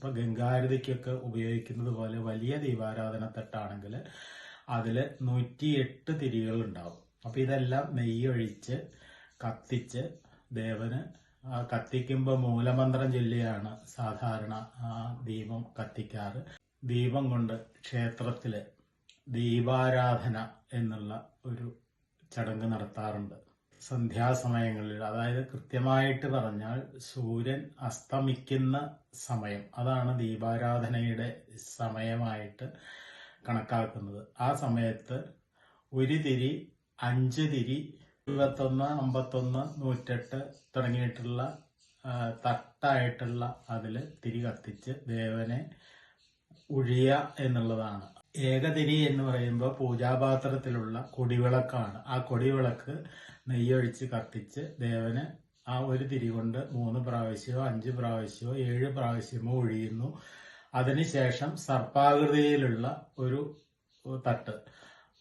ഇപ്പൊ ഗംഗാരതിക്കൊക്കെ ഉപയോഗിക്കുന്നത് പോലെ വലിയ ദീപാരാധന തട്ടാണെങ്കിൽ അതിൽ നൂറ്റിയെട്ട് തിരികൾ ഉണ്ടാവും അപ്പൊ ഇതെല്ലാം നെയ്യൊഴിച്ച് കത്തിച്ച് ദേവന് കത്തിക്കുമ്പോൾ മൂലമന്ത്രം ചൊല്ലിയാണ് സാധാരണ ദീപം കത്തിക്കാറ്. ദീപം കൊണ്ട് ക്ഷേത്രത്തിൽ ദീപാരാധന എന്നുള്ള ഒരു ചടങ്ങ് നടത്താറുണ്ട്. സന്ധ്യാസമയങ്ങളിൽ അതായത് കൃത്യമായിട്ട് പറഞ്ഞാൽ സൂര്യൻ അസ്തമിക്കുന്ന സമയം അതാണ് ദീപാരാധനയുടെ സമയമായിട്ട് കണക്കാക്കുന്നത്. ആ സമയത്ത് ഒരു തിരി അഞ്ച് തിരി ഇരുപത്തൊന്ന് അമ്പത്തൊന്ന് നൂറ്റെട്ട് തുടങ്ങിയിട്ടുള്ള തട്ടായിട്ടുള്ള അതിൽ തിരി കത്തിച്ച് ദേവനെ ഉഴിയ എന്നുള്ളതാണ്. ഏകതിരി എന്ന് പറയുമ്പോൾ പൂജാപാത്രത്തിലുള്ള കൊടിവിളക്കാണ്. ആ കൊടിവിളക്ക് നെയ്യൊഴിച്ച് കത്തിച്ച് ദേവന് ആ ഒരു തിരി കൊണ്ട് മൂന്ന് പ്രാവശ്യമോ അഞ്ച് പ്രാവശ്യമോ ഏഴ് പ്രാവശ്യമോ ഒഴിയുന്നു അതിനുശേഷം സർപ്പാകൃതിയിലുള്ള ഒരു തട്ട്.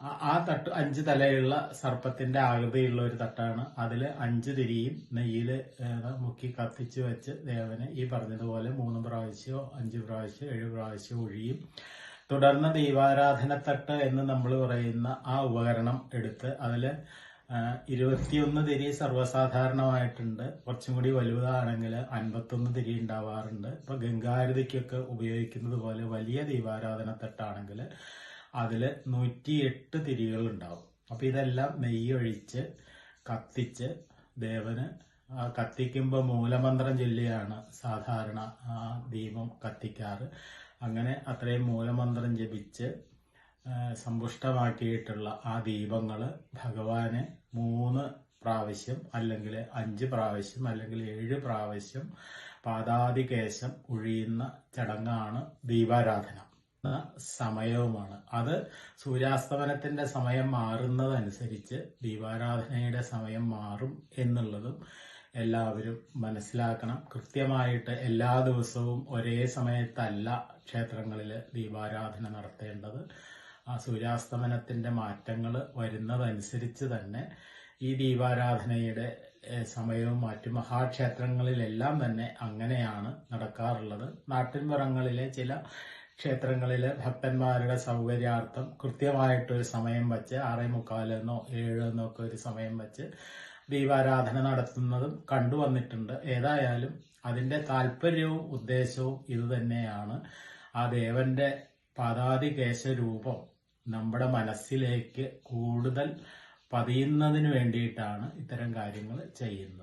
ആ- തട്ട് അഞ്ച് തലയുള്ള സർപ്പത്തിന്റെ ആകൃതിയുള്ള ഒരു തട്ടാണ്. അതിൽ അഞ്ച് തിരിയും നെയ്യിൽ മുക്കി കത്തിച്ച് വെച്ച് ദേവന് ഈ പറഞ്ഞതുപോലെ മൂന്ന് പ്രാവശ്യമോ അഞ്ച് പ്രാവശ്യമോ ഏഴ് പ്രാവശ്യമോ ഒഴിയും. തുടർന്ന് ദൈവാരാധന തട്ട് എന്ന് നമ്മൾ പറയുന്ന ആ ഉപകരണം എടുത്ത് അതിൽ ഇരുപത്തിയൊന്ന് തിരി സർവസാധാരണമായിട്ടുണ്ട്. കുറച്ചും കൂടി വലുതാണെങ്കിൽ അൻപത്തൊന്ന് തിരി ഉണ്ടാവാറുണ്ട്. ഇപ്പൊ ഗംഗാരതിക്കൊക്കെ ഉപയോഗിക്കുന്നത് പോലെ വലിയ ദൈവാരാധന തട്ടാണെങ്കിൽ അതിൽ നൂറ്റിയെട്ട് തിരികൾ ഉണ്ടാവും അപ്പം ഇതെല്ലാം നെയ്യൊഴിച്ച് കത്തിച്ച് ദേവന് കത്തിക്കുമ്പോൾ മൂലമന്ത്രം ചൊല്ലിയാണ് സാധാരണ ദീപം കത്തിക്കാറ്. അങ്ങനെ അത്രയും മൂലമന്ത്രം ജപിച്ച് സമ്പുഷ്ടമാക്കിയിട്ടുള്ള ആ ദീപങ്ങൾ ഭഗവാനെ മൂന്ന് പ്രാവശ്യം അല്ലെങ്കിൽ അഞ്ച് പ്രാവശ്യം അല്ലെങ്കിൽ ഏഴ് പ്രാവശ്യം പാദാതികേശം ഒഴിയുന്ന ചടങ്ങാണ് ദീപാരാധന. സമയവുമാണ്. അത് സൂര്യാസ്തമനത്തിന്റെ സമയം മാറുന്നതനുസരിച്ച് ദീപാരാധനയുടെ സമയം മാറും എന്നുള്ളതും എല്ലാവരും മനസ്സിലാക്കണം. കൃത്യമായിട്ട് എല്ലാ ദിവസവും ഒരേ സമയത്തല്ല ക്ഷേത്രങ്ങളിൽ ദീപാരാധന നടത്തേണ്ടത്. ആ സൂര്യാസ്തമനത്തിന്റെ മാറ്റങ്ങൾ വരുന്നതനുസരിച്ച് തന്നെ ഈ ദീപാരാധനയുടെ സമയവും മറ്റു മഹാക്ഷേത്രങ്ങളിലെല്ലാം തന്നെ അങ്ങനെയാണ് നടക്കാറുള്ളത്. നാട്ടിൻപുറങ്ങളിലെ ചില ക്ഷേത്രങ്ങളിൽ ഭക്തന്മാരുടെ സൗകര്യാർത്ഥം കൃത്യമായിട്ടൊരു സമയം വെച്ച് ആറേ മുക്കാലെന്നോ ഏഴെന്നോ ഒക്കെ ഒരു സമയം വെച്ച് ദീപാരാധന നടത്തുന്നതും കണ്ടുവന്നിട്ടുണ്ട് ഏതായാലും അതിന്റെ താല്പര്യവും ഉദ്ദേശവും ഇതുതന്നെയാണ് ആ ദേവന്റെ പാദാതികേശ രൂപം നമ്മുടെ മനസ്സിലേക്ക് കൂടുതൽ പതിയുന്നതിന് വേണ്ടിയിട്ടാണ് ഇത്തരം കാര്യങ്ങൾ ചെയ്യുന്നത്.